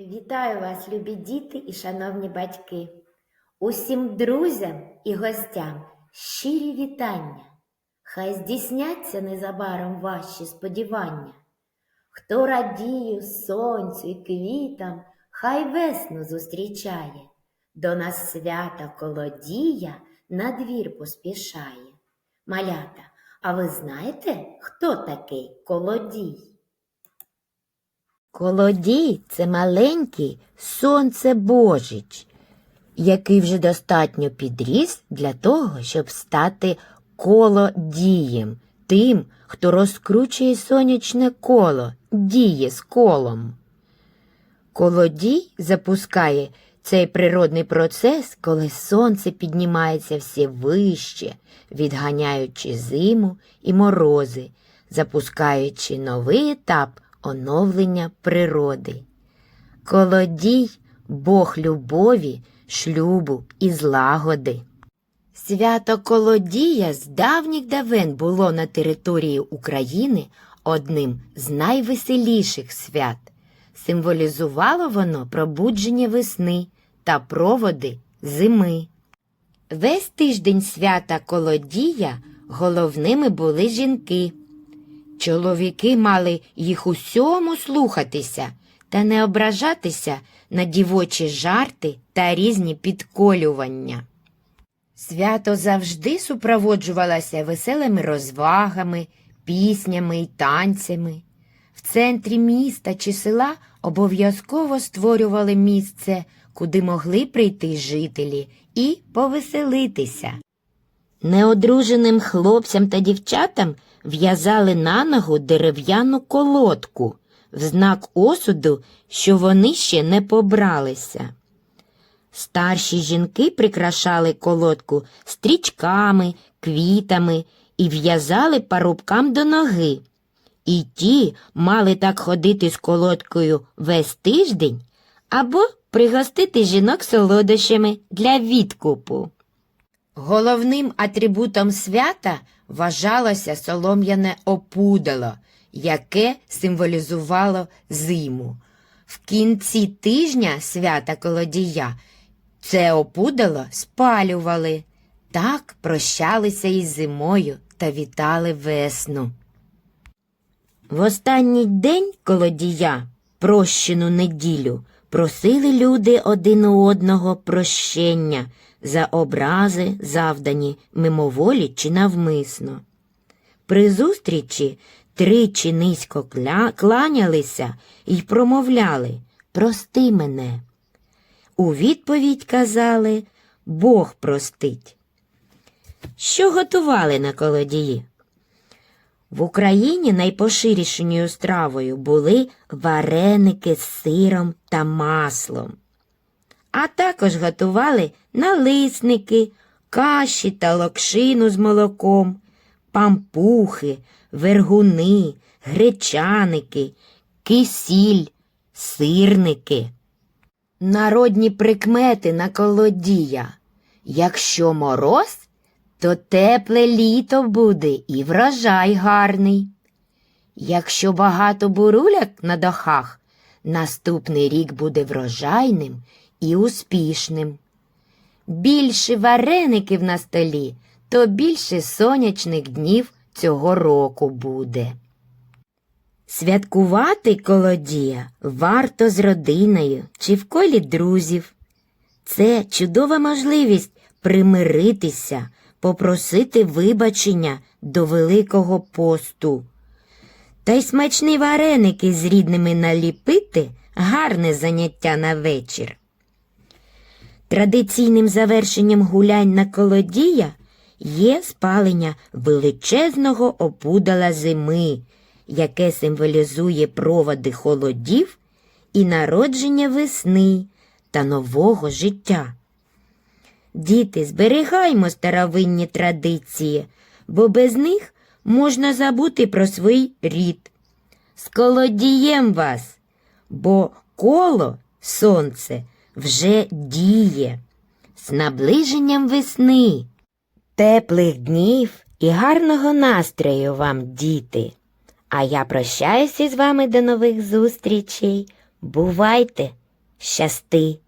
Вітаю вас, любі діти і шановні батьки, усім друзям і гостям щирі вітання. Хай здійсняться незабаром ваші сподівання. Хто радію сонцю і квітам, хай весну зустрічає, до нас свята колодія на двір поспішає. Малята, а ви знаєте, хто такий колодій? Колодій це маленький сонцебожич, який вже достатньо підріс для того, щоб стати колодієм, тим, хто розкручує сонячне коло, діє з колом. Колодій запускає цей природний процес, коли сонце піднімається все вище, відганяючи зиму і морози, запускаючи новий етап оновлення природи. Колодій Бог любові, шлюбу і злагоди. Свято Колодія з давніх давен було на території України одним з найвеселіших свят. Символізувало воно пробудження весни та проводи зими. Весь тиждень свята Колодія головними були жінки. Чоловіки мали їх усьому слухатися та не ображатися на дівочі жарти та різні підколювання. Свято завжди супроводжувалося веселими розвагами, піснями й танцями. В центрі міста чи села обов'язково створювали місце, куди могли прийти жителі і повеселитися. Неодруженим хлопцям та дівчатам в'язали на ногу дерев'яну колодку в знак осуду, що вони ще не побралися. Старші жінки прикрашали колодку стрічками, квітами і в'язали парубкам до ноги. І ті мали так ходити з колодкою весь тиждень або пригостити жінок солодощами для відкупу. Головним атрибутом свята вважалося солом'яне опудало, яке символізувало зиму. В кінці тижня свята колодія це опудало спалювали. Так прощалися із зимою та вітали весну. В останній день колодія, прощену неділю, просили люди один у одного прощення за образи, завдані мимоволі чи навмисно. При зустрічі тричі низько кланялися і промовляли Прости мене. У відповідь казали Бог простить. Що готували на колодії? В Україні найпоширішеною стравою були вареники з сиром та маслом. А також готували налисники, каші та локшину з молоком, пампухи, вергуни, гречаники, кисіль, сирники. Народні прикмети на колодія. Якщо мороз, то тепле літо буде і врожай гарний. Якщо багато буруляк на дахах, наступний рік буде врожайним і успішним. Більше вареників на столі, то більше сонячних днів цього року буде. Святкувати колодія варто з родиною чи в колі друзів. Це чудова можливість примиритися, попросити вибачення до Великого посту. Та й смачні вареники з рідними наліпити гарне заняття на вечір. Традиційним завершенням гулянь на колодія є спалення величезного опудала зими, яке символізує проводи холодів і народження весни та нового життя. Діти, зберігаймо старовинні традиції, бо без них можна забути про свій рід. З колодієм вас, бо коло сонце вже діє, з наближенням весни, теплих днів і гарного настрою вам, діти. А я прощаюся з вами до нових зустрічей. Бувайте! щасти